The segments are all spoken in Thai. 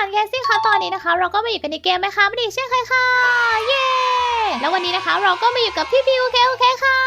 านแคสซี่ค่ะตอนนี้นะคะ เราก็มาอยู่กันในเกมไหมคะไม่ได้เช่นเคยค่ะ เย้แล้ววันนี้นะคะ เราก็มาอยู่กับพี่พิวเคโอเคค่ะ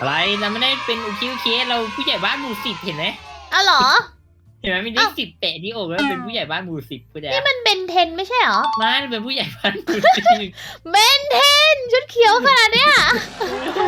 อะไรเราไม่ได้เป็นอุคิวเคสเราผู้ใหญ่บ้านหมู่สิบเห็นไหมอ้าวเหรอ เห็นไหมมีเลขสิบแปะที่อกแล้วเป็นผู้ใหญ่บ้านหมู่สิบผู้ใหญ่นี่มันเบนเทนไม่ใช่เหรอมาเป็นผู้ใหญ่บ้านหมู่สิบเบนเทนชุดเขียวขนาดเนี้ยโอ้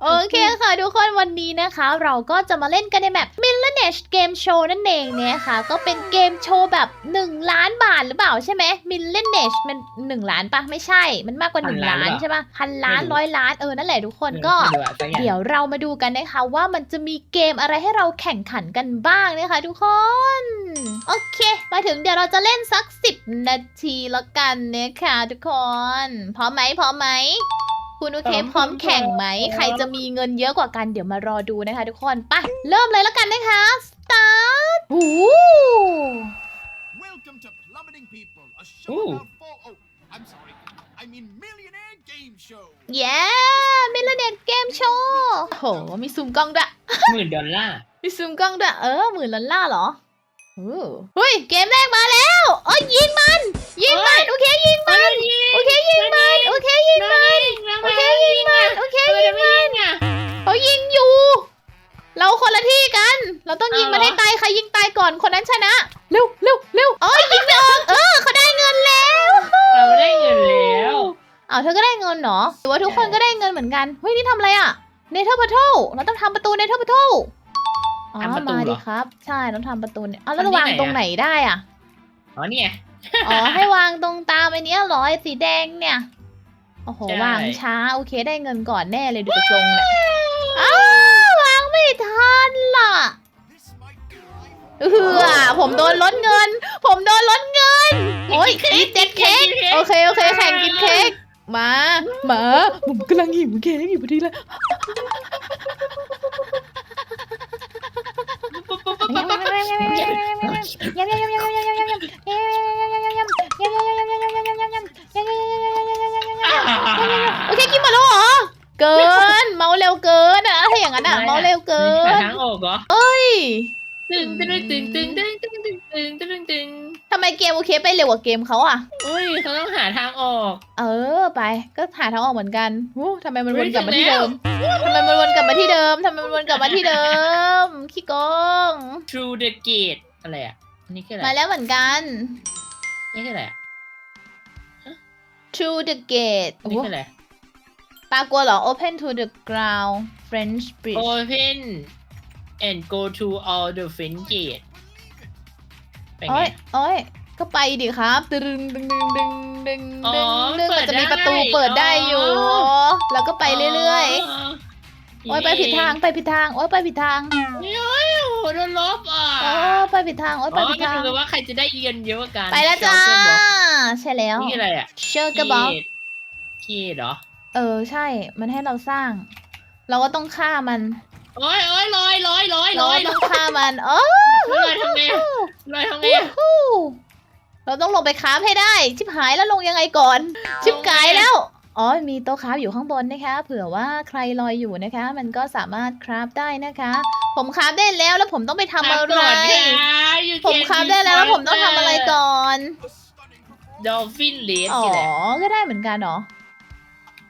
โหโอเคค่ะทุกคนวันนี้นะคะ เราก็จะมาเล่นกันในแบบ Millionaire Game Show นั่นเองเนี่ยค่ะ ก็เป็นเกมโชว์แบบ 1 ล้านบาทหรือเปล่าใช่ไหม Millionaire มัน 1 ล้านปะไม่ใช่ มันมากกว่า 1 ล้านใช่ปะพันล้านร้อยล้านเออนั่นแหละทุกคนก็ไม่รู้อะสักอย่างเดี๋ยวเรามาดูกันนะคะ ว่ามันจะมีเกมอะไรให้เราแข่งขันกันบ้างนะคะ ทุกคน โอเค มาถึงเดี๋ยวเราจะเล่นสัก 10 นาทีแล้วกันนะคะทุกคนพร้อมไหมพร้อมไหม คุณโอเคพร้อมแข่งไหม ใครจะมีเงินเยอะกว่ากันเดี๋ยวมารอดูนะคะทุกคนไปเริ่มเลยแล้วกันนะคะ start หู Welcome to Plummeting People, a show Ooh. about fall. Oh, I'm sorry. I mean Millionaire Game Show. เย้มิลเลนเน็ตเกมโชว์โหมีซูมกล้องด้วย หมื่นดอลลาร์มีซูมกล้องด้วย เออหมื่นล้านล่าร์เหรอโอ้เฮ้ย เกมแรกมาแล้วเอ้ยยิงมัน ยิงมันโอเคยิงมันโอเคยิงมันโอเคยิงมันโอเคยิงมันโอเคยิงมันเขายิงอยู่ เราคนละที่กัน เราต้องยิงมันให้ตายใครยิงตายก่อนคนนั้นชนะเร็วเร็วเร็วเอ้ยยิงไม่ออกเออเขาได้เงินแล้วเราได้เงินแล้วเอาเธอก็ได้เงินเหรอหรือว่าทุกคนก็ได้เงินเหมือนกันเฮ้ยนี่ทำอะไรอะเนเธอร์พัทเทิลเราต้องทำประตูเนเธอร์พัทเทิลอ๋อทำประตูมาเหรดิอครับ ใช่ต้องทำประตูเนี่ยเอาแล้วทำที่วางไหนอะตรงไหนได้อะอ๋อเนี่ย อ๋อ ให้วางตรงตามไอ้เนี้ยเหรอไอ้สีแดงเนี่ย โอ้โห ใช่ วางช้า โอเคได้เงินก่อนแน่เลยดูกระทรงเนี่ยอ้าววางไม่ทันล่ะ This might be life. เออผมโดนลดเงิน ผมโดนลดเงิน โอ้ยอีเจ็ดเค้กโอเค โอเค แข่งกินเค้กมา มา ผมกำลังหิวเค้กอยู่พอดีเลย โอเคกินหมดแล้วเหรอ เกิน เมาเร็วเกินอะถ้าอย่างนั้นอะเมาเร็วเกิหานทางออกเหรอเอ้ยตึงตึงตึงตึงตึงตึงตึงตึงตึงตึงทำไมเกมโอเคไปเร็วกว่าเกมเขาอะ อุ้ยเขาต้องหาทางออก เออ ไป ก็หาทางออกเหมือนกันวู้ทำไมมันวนเฮ้ยกลับมาที่ถึงแล้วเดิมทำไมมันวนกลับมาที่เดิมทำไมมันวนกลับมาที่เดิม ขี้โกง Through the gate อะไรอะอันนี่คืออะไรมาแล้วเหมือนกัน นี่คืออะไรอะ Through the gate อันนี่คืออะไร ปลากลัวเหรอ Open to the ground French bridge Open and go to all the French gate เป็นโอ้ไงยโอ้ย ก็ไปดิครับดึงดึงดึงดึงดึงอ๋อดึงดึงเปิมันดจะมีประตูได้เปิดได้อยู่ อ๋อ แล้วก็ไปเรื่อยๆๆโอ้ยไปผิดทางไปผิดทางโอ้ยไปผิดทางโอ้ยโอ้โหโดนลบอะโอ้ไปผิดทางโอ้ยไปอ๋อผิดก็ทางคือว่าใครจะได้เงินเยอะกว่ากันไปแล้วจ้า Shulker Block ใช่แล้ว นี่อะไรอะเชอร์กระบอกคีดเหรอเออใช่ มันให้เราสร้าง เราก็ต้องฆ่ามันโอ้ยโอ้ยลอยลอยลอยเราลอยก็ต้องฆ่ามันโอ้ลอยทำไงอะลอยทำไงอะฮู้ เราต้องลงไปคราฟให้ได้ ชิบหายแล้วลงยังไงก่อน ชิบกายแล้ว อ๋อ มีโต๊ะคราฟอยู่ข้างบนนะคะ เผื่อว่าใครลอยอยู่นะคะ มันก็สามารถคราฟได้นะคะ ผมคราฟได้แล้วแล้วผมต้องไปทำอะไรก่อนค่ะ You ผม can คราฟได้แล้วแล้วผมต้องทำอะไรก่อน A stunning performance. Dolphin Race อ๋อนี่แหละก็ได้เหมือนกันเหรอ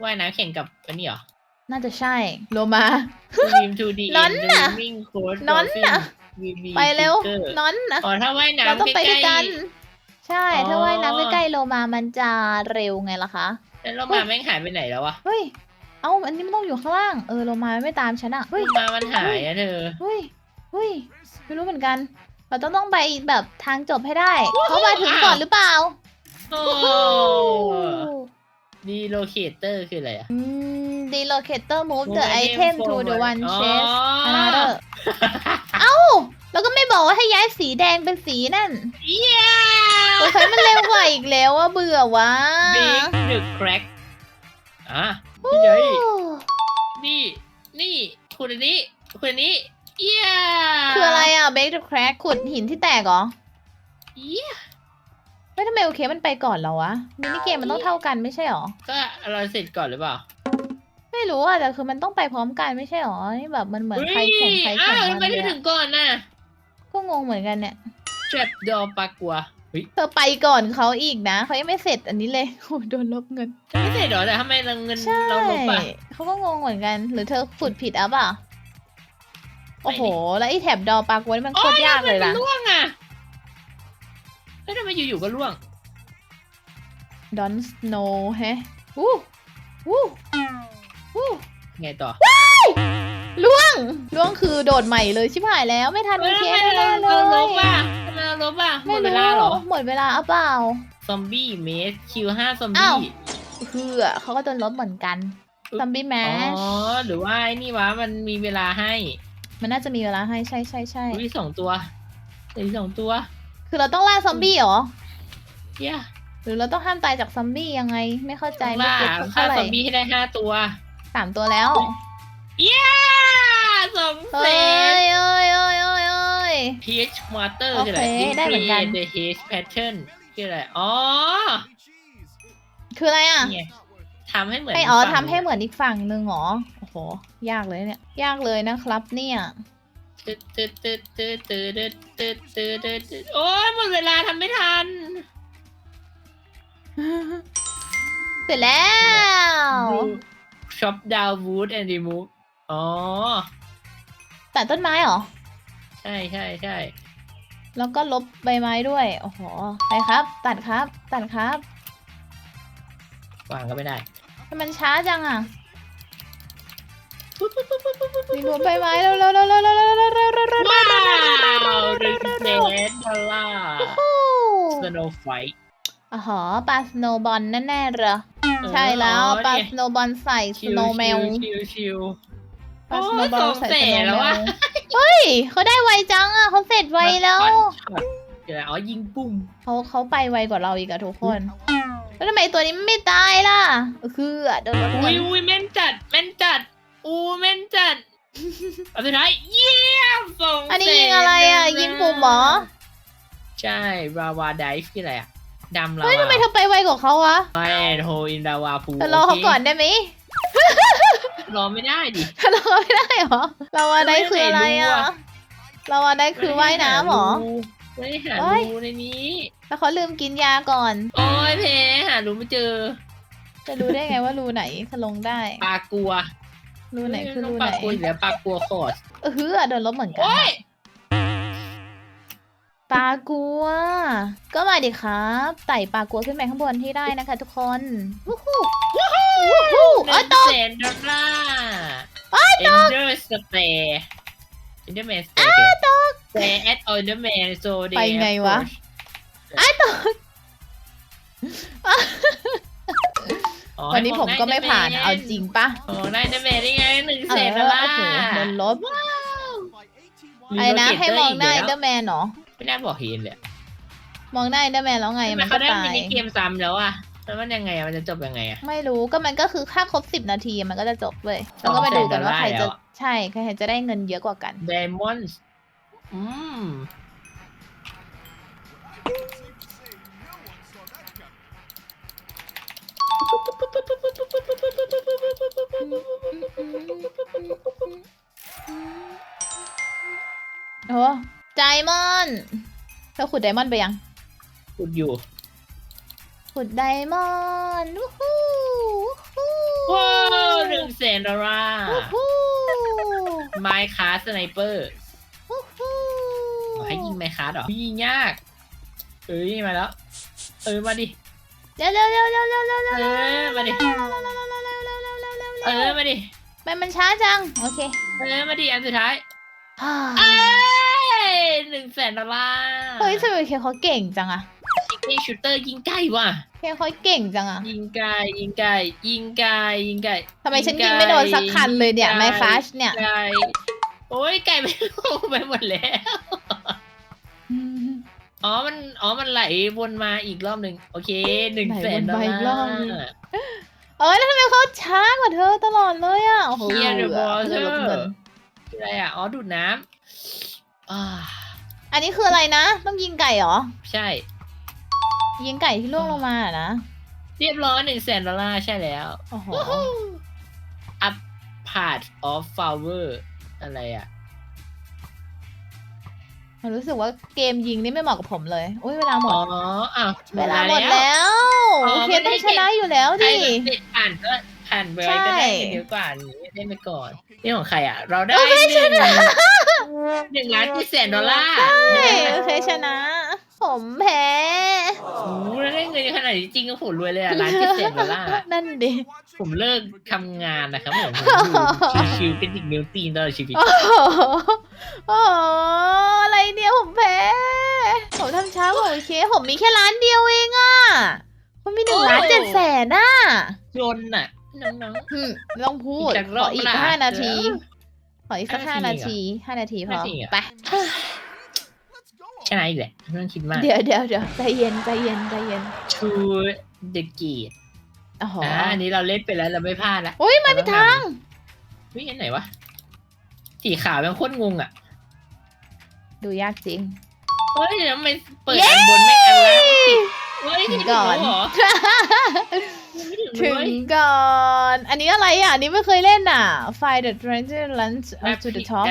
ว่ายน้ำแข่งกับอันนี้เหรอ น่าจะใช่ โลมา Swim to the นอน end น่ะ Swimming Coach นอน Dolphin น่ะ VB ไปเร็ว Sticker นอนนะอ๋อถ้าว่ายเราน้ำต้องไปใกด้วยล้กัน ใช่ อ๋อ ถ้าว่ายน้ำใกล้ๆโลมามันจะเร็วไงล่ะคะๆแล้วเรามาแม่งหายไปไหนแล้ววะเฮ้ย เอ้า อันนี้มันต้องอยู่ข้างล่าง เออโลมาไม่ตามฉันอะเฮ้ย มามันหายอะเธอเฮ้ย เฮ้ย ไม่รู้เหมือนกัน เราต้องต้องไปแบบทางจบให้ได้ เขามาถึงก่อนหรือเปล่าโอ้ดีโลเคเตอร์คืออะไรอะอืม delocator move the Move item to the forward one อ๋อ chest another เอ้า แล้วก็ไม่บอกว่าให้ย้ายสีแดงเป็นสีนั่นเย้โอ้ยมันเร็วกว่าอีกแล้วอะเบื่อวะ Big the crack อะนี่ไงนี่ นี่คุณอันนี้คุณอันนี้เย้คืออะไรอะ bake the crack ขุดหินที่แตกเหรอเย้ไม่ทำไมโอเคมันไปก่อนเราวะมินิเกมมันต้องเท่ากันไม่ใช่หรอ ก็เราเสร็จก่อนหรือเปล่า ไม่รู้อะแต่คือมันต้องไปพร้อมกันไม่ใช่หรอนี่แบบมันเหมือนใครแข่งใครอ้าแข่งวมันทำไมเลยถึอะงก่อนน่ะ ก็งงเหมือนกันเนี่ยแทรปดอปลากัวเฮ้ยเธอไปก่อนเขาอีกนะเขายังไม่เสร็จอันนี้เลยโอ้โดนลบเงินไม่ใช่เหรอแต่ทำไมเราเงินใช่เราลบอะ เขาก็งงเหมือนกัน หรือเธอขุดผิดอะป่ะไม่โอ้โห แล้วไอ้แถบดอปลากวนมันโคตรยากเลยมัล่ะนล่วงอะแล้วทำไมอยู่ๆก็ล่วงดอนสโนแฮะวู้วู้วู้ไงต่อ ล่วงล่วงคือโดดใหม่เลยชิบหายแล้วไม่ทันเฮ้โอยเคทำไมแน่เราๆเลเราลยบอะทำไมเราลบอะหมไม่ดเวลาเหรอ หมดเวลาเอาเปล่า ซอมบี้เมสคิวห้าซอมอ้าบี้วคือเขาก็โดนลบเหมือนกันซัมบี้แมอ๋อ ชหรือว่าไอ้นี่วะมันมีเวลาให้มันน่าจะมีเวลาให้ใช่ใช่ใช่อุ้ยสองตัวเหลืออกสองตัวคือเราต้องล่าซอมบี้เหรอ เย้ยหรือเราต้องห้ามตายจากซอมบี้ยังไง ไม่เข้าใจไม่ล่าเก็ตฆ่าเท่าไหร่ซอมบี้ให้ได้ห้าตัว สามตัวแล้ว เย้สองเซเอ้ยนเอ้ยเอ้ยเอ้ยเอ้ย H water โอคือเคอะไรได้เหมือนกัน Increase the H pattern คืออะไร อ๋อ คืออะไรอะนี่ไงทำให้เหมือนให้อ๋อฝั่งทำให้เหมือนอีกฝั่งหนึ่งเหรอ โอ้โห ยากเลยเนี่ย ยากเลยนะครับเนี่ย ตึ๊ดตึ๊ดตึ๊ดตึ๊ดตึ๊ดตึ๊ดตึ๊ดตึ๊ดตึ๊ดโอ้ยหมดเวลาทำไม่ทัน เสร็จแล้ว Chop down wood and remove อ๋อ ตัดต้นไม้เหรอ ใช่ใช่ใช่แล้วก็ลบใบไม้ด้วย โอ้โห ไปครับ ตัดครับ ตัดครับ วางก็ไม่ได้ทำไมมันช้าจังอะมีรวมใบไม้เร็วเร็วเร็วเร็วเร็วเร็วเร็วเร็วเร็วเร็วว้าวหนึ่งแสนดอลลาร์โอ้ Snow Fight อ๋อปลาสโนบอลแน่ๆเหรอ ใช่แล้วปลาสโนบอลใส่สชิวโนว์แมวชิวชิวปลา โอ้สโนยบอสลองใส่แสสโนนว์แล้วแมวะวเฮ้ยเขาได้ไวจังอะเขาเสร็จไวแล้วเดี๋ยวอ๋อยิงปุ้มเขาเขาไปไวกว่าเราอีกอะทุกคน แล้วทำไมตัวนี้มันไม่ตายล่ะ คืออะโดนรถอุ้เงิยนอุ้ยแม่นจัดแม่นจัดอู้แม่นจัดเอาสุดท้ายเยี่ยมสองอันนี้ยิงอะไรอะยิงปุ่มเหรอใช่ราวาไดฟ์คืออะไรอะดำลาวาเฮ้ยทำไมเธอไปไวกว่าเขาวะไมโฮอินดาวาพูเธอรอเขาก่อนได้ไหม รอไม่ได้ดิเธอรอไม่ได้เหรอ เราว่าได้คืออะไรอะเราว่าได้คือว่ายน้ำเหรอ ไม่ได้หาเอ้ยรูในนี้ แล้วเขาลืมกินยาก่อน โอ้ยเพหารูไม่เจอ จะรู้ได้ไงว่ารูไหนจะลงได้ ปลากลัว รูไหนคือรูปไหนลากลัวอยู่แล้วปลากลัวคอร์สเออฮือโดนลบเหมือนกันโอ้ย ปลากัว ก็มาดิครับไต่ปลากัวขึ้นไปข้างบนที่ได้นะคะทุกคนวู้ฮู้วู้ฮู้วู้ฮู้หเอ้นึ่ยงตก แสนดอลลาร์เอ้ยเอนเดอร์สเปร์เอนเดอร์แมนสเปร์แต่แอดออนเดอร์แมนโซเดีไปไงวะ วันนี้ผมก็ไม่ผ่านเอาจริงปะโอ้ได้เดอร์แมนได้ไงหนึ่งเอแสอนดอลลาโอ้ร์โหโดนลบหไอ้นะเราเก็บให้มองได้อีกเดอร์แมนเหรอ ไม่น่าบอกเห็นเลยมองได้เดอร์แมนแล้วไงทำไมมันเขาก็ได้ตามิยนิเกมซ้ำแล้วอะแล้วมันยังไงอะมันจะจบยังไงอะไม่รู้ก็มันก็คือค่าครบสิบนาทีมันก็จะจบเว้ยแล้วก็มาดูกันว่าใครจะสองแสนดอลลาร์แล้วอะใช่ใครจะได้เงินเยอะกว่ากัน ไดมอนด์อืม โอ้ ไดมอนด์เธอขุดไดมอนด์ไปยัง ขุดอยู่ ขุดไดมอนด์วู้ฮู้วู้ฮู้ว้าวหนึ่งแสนดอลลาร์วู้ฮู้ไมค์คาสไนเปอร์วู้ฮู้ให้ยิงไมค์คาสเหรอยิงยาก เอ้ยมาแล้ว เออมาดิ เร็วเร็วเร็วเร็วเร็วเร็วเอเร็วอมาดิ เออมาดิมันมันช้าจัง โอเค เออมาดิอันสุดท้ายฮ่าเอ้ย หนึ่งแสนดอลลาร์เฮ้ยทำไมเคเขาเก่งจังอะชิคกี้ชูเตอร์ยิงไกลว่ะ เคเขาเก่งจังอะยิงไกลยิงไกลยิงไกลยิงไกลทำไมฉันยิงไม่โดนสักคันเลยเนี่ยไมคลาชเนี่ยไกลโอ้ยไกลไปไปหมดแล้ว อ๋อมันอ๋อมันไหลวนมาอีกรอบหนึ่งโอเคหนึ่งแสนดอลไหลวนมาอีกรลาอบหนึ่งร์เอ้ยแล้วทำไมเขาช้ากว่าเธอตลอดเลยอะโอ้โหเฮียเดอะบอลเธจะอลบเงินคืออะไรอะ อ๋อดูดน้ำอ่า อันนี้คืออะไรนะ ต้องยิงไก่เหรอ ใช่ ยิงไก่ที่ล่วงลงมาอะนะเรียบร้อยหนึ่งแสนดอลลาร์ใช่แล้ว โอ้โห up part of flower อะไรอะฮผมรู้สึกว่าเกมยิงนี่ไม่เหมาะกับผมเลย อุ้ยเวลาหมอ๋ดออ้าวเวลาหมดแล้วอ๋อโอเคไม่ได้ต้องชนะอยู่แล้วใครดิเด็ดผ่านก็ ผ่านไปใช่ก็ได้เดี๋ยวกว่านี้ได้ไปก่อนนี่ของใครอะ เราได้หนึ่งหนึ่งล้านที่แสนดอลลาร์ใช่โอเคชนะ ผมแพ้โอ้โหแล้วได้เงินขนาดนี้จริงก็ผมรวยเลยอะล้านที่แสนดอลลาร์นั่นดิผมเลิกทำงานนะครับผมผมอยู่ชิวๆเป็นอีกนิ้วตีนตลอดชีวิตโอ้โหโอ้โหอะไรเนี่ยผมแพ้ผมทำช้าผมโอเค ผมมีแค่ล้านเดียวเองอะมันมีหนึ่งล้านเจ็ดแสนอะจนอะ น้องหึไม่ต้องพูดอีกสักขอบอีกล่าห้านาทีขออีกสักห้าห้านานาทีทีห้านาทีพอห้านาทีเหรอ ไปๆชนะอีกแหละไม่ต้องคิดมาก เดี๋ยวเดี๋ยวเดี๋ยวใจเย็นใจเย็นใจเย็น To the Gate อ้โหอ่าอันนี้เราเล่นไปแล้วเราไม่พลาดละ อุ้ยมาผิดทางวิอันไหนวะ สีขาวยังโคตรงงอะ ดูยากจริง เฮ้ยแล้วมันเปิดเย้ อันบนไม่อันล่างปิดเฮ้ยถึถึงงก่ก่อนนเหรอ ไม่ถึงถึเลยงก่อน อันนี้อะไรอะ อันนี้ไม่เคยเล่นอะ Find the treasure lunch up to the top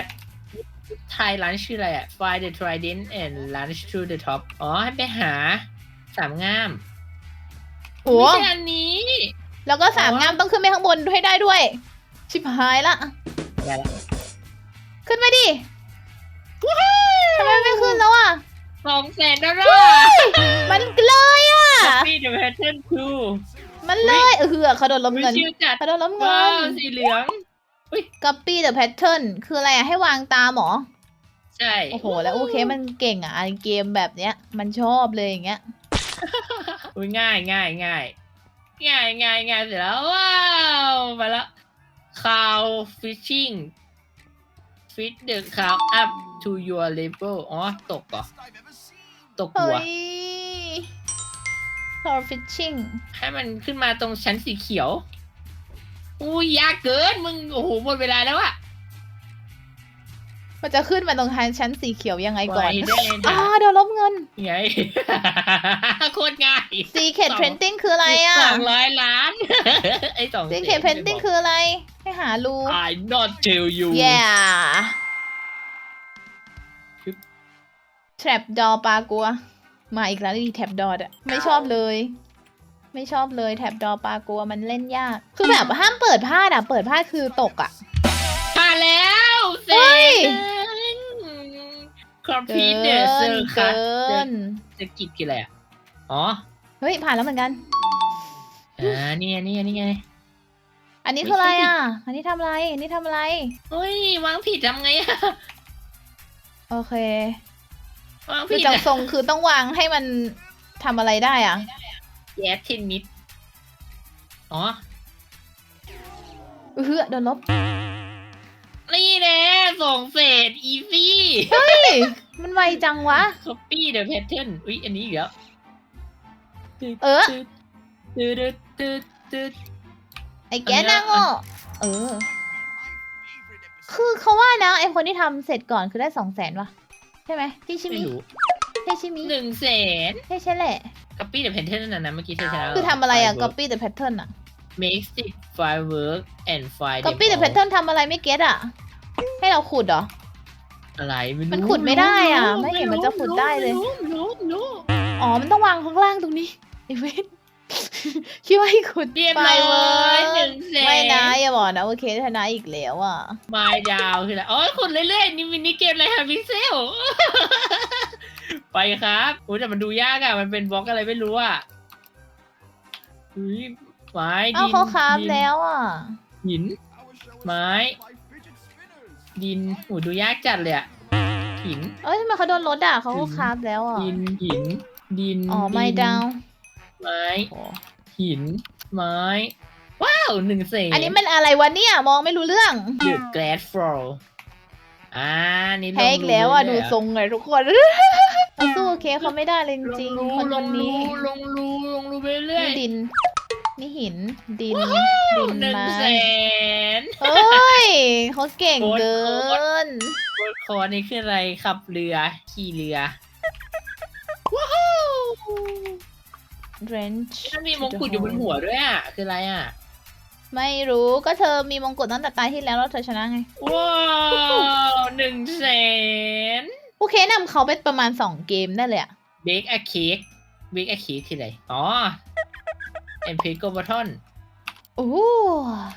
ไทยร้านชื่ออะไรอะ Find the Trident and Lunch to the top อ๋อให้ไปหาสามงามโอ้ไม่ใช่อันนี้ แล้วก็สามอ๋องามต้องขึ้นไปข้างบนให้ได้ด้วย ชิบหายละ ได้ละขึ้นไปดิทำไมไม่ขึ้นแล้วอะ สองแสนดอลลาร์มันเลยอะ Copy the pattern to มันเลยเออเขาโดนล้มวิเงินชิวจัดเขาโดนล้มเงิว้าวนสีเหลือง copy the pattern คืออะไรอะให้วางตามเหรอใช่โอ้โห แล้วโอเคมันเก่งอะไอเกมแบบเนี้ย มันชอบเลยอย่างเงี้ย อุ้ยง่ายง่ายง่ายง่ายง่ายง่ายเสร็จแล้ว ว้าว มาแล้ว cow fishing fish the cow up to your level อ๋อ ตกเหรอตกเฮ้หัวย car fishing ให้มันขึ้นมาตรงชั้นสีเขียว อุ้ยยากเกินมึง โอ้โหหมดเวลาแล้วอะมันจะขึ้นมาตรงทางชั้นสีเขียวยังไงก่อนไว้ได้อ่านะโดนล้มเงิน ไง โคตรง่าย secret สอง painting คืออะไรอะสองร้อยล้าน ไอ้สอง secret painting คืออะไร ให้หารู I not tell you yeah ฮึบ trap door ปลากัว มาอีกแล้วนี่ trap door อะไม่ชอบเลย ไม่ชอบเลย trap door ปลากัวมันเล่นยาก คือแบบห้ามเปิดพลาดอะเปิดพลาดคือตกอะมาแล้วเซเฮ้ยนคอมพิวเกิเตอร์เซอนร์คัเกิสนสกิปคืออะไรอะอ๋อ เฮ้ย ผ่านแล้วเหมือนกันอ่านี่ไงนี่ไงนี่ไงอันนี้คืออะไรอะ อันนี้ทำอะไร อันนี้ทำอะไรเฮ้ยวางผิดทำไงอะโอเค วางคือผิดจังอะทรงคือต้องวางให้มันทำอะไรได้อะแย่เทนนิสอ๋อเออโดนลบนี่แน่ส่งเศษอีซี่เฮ้ยมันไวจังวะ copy the pattern อุ้ยอันนี้อีกแล้วเออตืดตืดตืดตืดไอ้แกนางโง่เออ คือเขาว่านะไอคนที่ทำเสร็จก่อนคือได้สองแสนวะ ใช่ไหมพี่ชิไม่มิรู้พี่ชิมิหนึ่งแสนใช่ใช่แหละ copy the pattern นั่นนะเมื่อกี้เธอชนะคือทำอะไรอะ Firework copy the pattern อะ make it firework and fire them copy the all pattern ทำอะไรไม่เก็ตอะ ให้เราขุดเหรอ อะไรไม่รู้มันขุดไม่ได้อะรู้ไม่เห็นมันจะขุดได้เลย รู้รู้รู้อ๋อ มันต้องวางข้างล่างตรงนี้ไอเวน คิดว่าให้ขุดเรียบไปร้อยเว้หนึ่งแสนไม่นะอย่าบอกนะโอเคชนะอีกแล้วอะไม้ดาวคืออะไรอ๋อขุดเรื่อยๆนี่มินิเกมอะไรฮะพิกเซล ไปครับโอ้ยแต่มันดูยากอะมันเป็นบล็อกอะไรไม่รู้อะอุ้ยไม้เอ้าดินเขาคราฟดินแล้วอะ หิน ไม้ ดินโอ้ดูยากจัดเลยอะหิน เอ้ยทำไมเขาโดนรถอะเขาก็หินคราฟแล้วอะ ดินหิน ดินอ๋อไม่ดินดาวไม้ หิน ไม้ ว้าวหนึ่งเศษอันนี้มันอะไรวะเนี่ย มองไม่รู้เรื่องเดือดแกลสฟลอร์อ่านี่แพ้อีกแล้วอะลดูเรื่ยๆทรงเลยทุกคนเอาสู้โอเคเขาไม่ได้เลยจริงลงๆคนรูคนนี้ ลงรูลงรูไปเรื่อยนี่ดิน นี่หิน ดิน ดินหนึ่งไม้แสนเอ้ยเขาเก่งโคตรเกิน โคตรคอนี่คืออะไรขับเรือ ขี่เรือ Drench ถ้ามีมงกุฎอยู่บนหัวด้วยอะ คืออะไรอะ ไม่รู้ก็เธอมีมงกุฎตั้งแต่ตายที่แล้วแล้วเธอชนะไง ว้าวหนึ่งแสนโอเคนำเขาไปประมาณสองเกมได้เลยอะเบคอะเค้กเบคอะเค้กที่ไหนอ๋อเอ็นพีโกบัทอนโอ้โห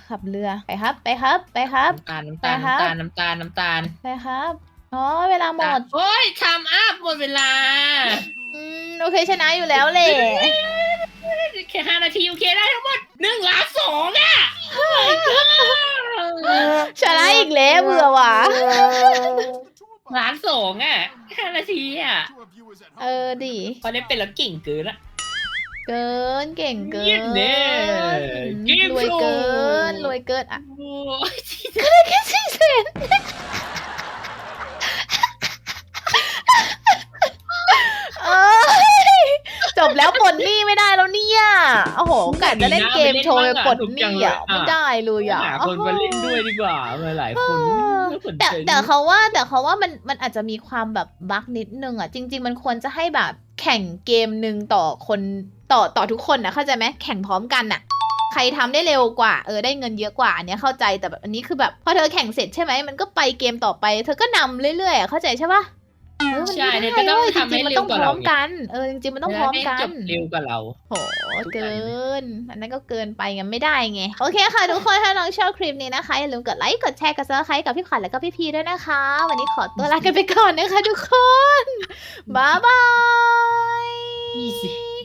ขับเรือ ไปครับ ไปครับ ไปครับ น้ำตาลน้ำตาลไปครับน้ำตาลน้ำตาลน้ำตาล ไปครับ อ๋อเวลาหมด โอ้ยทำอัพหมดเวลา อืมโอเคชนะอยู่แล้วแหละแค่ห้านาทีโอเคได้ทั้งหมดหนึ่งล้านสองอะชนะอีกแล้วเบื่อว่ะ The two of us. ล้านสองอะห้านาทีอะ Two of you is at เอ home. อดิพอได้เป็นแล้วเก่งเกินละเกินเก่งเกิเยี่ยมนเด้เกมรวยเกินโชว์รวยเกินอะโอ้ยแค่สี่แสนเอ้ยจ บแล้วปลดหนี้ไม่ได้แล้วเนี่ยโอ้โหกะจะเล่นเกมโชว์ไปปลดหนี้อะไม่ได้เลยอะหาคนมาเล่นด้วยดีกว่ามาหลายคนเออไม่สนแต่ใจแต่เขาว่าแต่เขาว่ามันมันอาจจะมีความแบบบั๊กนิดนึงอะจริง ๆ มันควรจะให้แบบแข่งเกมหนึ่งต่อคนต่อต่อทุกคนนะเข้าใจไหมแข่งพร้อมกันอะใครทำได้เร็วกว่าเออได้เงินเยอะกว่าอันเนี้ยเข้าใจแต่แบบอันนี้คือแบบพอเธอแข่งเสร็จใช่ไหมมันก็ไปเกมต่อไป เธอก็นำเรื่อยๆอะเข้าใจใช่ปะ เออมันใช่ไม่เนี่ยได้ก็ต้องเว้ยจทำริให้งๆมันเร็ต้วองกว่าพร้อเรามไง กัน เออจริงๆมันต้องพร้อมกัจะนได้จบเร็วกว่าเรา โหเกิน อันนั้นก็เกินไปงั้นไม่ได้ไง โอเคค่ะ ทุกคน ถ้าน้องชอบคลิปนี้นะคะ อย่าลืมกดไลค์ กดแชร์ กดซับสไครต์กับพี่ขวัญแล้วก็พี่พีด้วยนะคะ วันนี้ขอตัวลากันไปก่อนนะคะทุกคน บ๊ายบาย Easy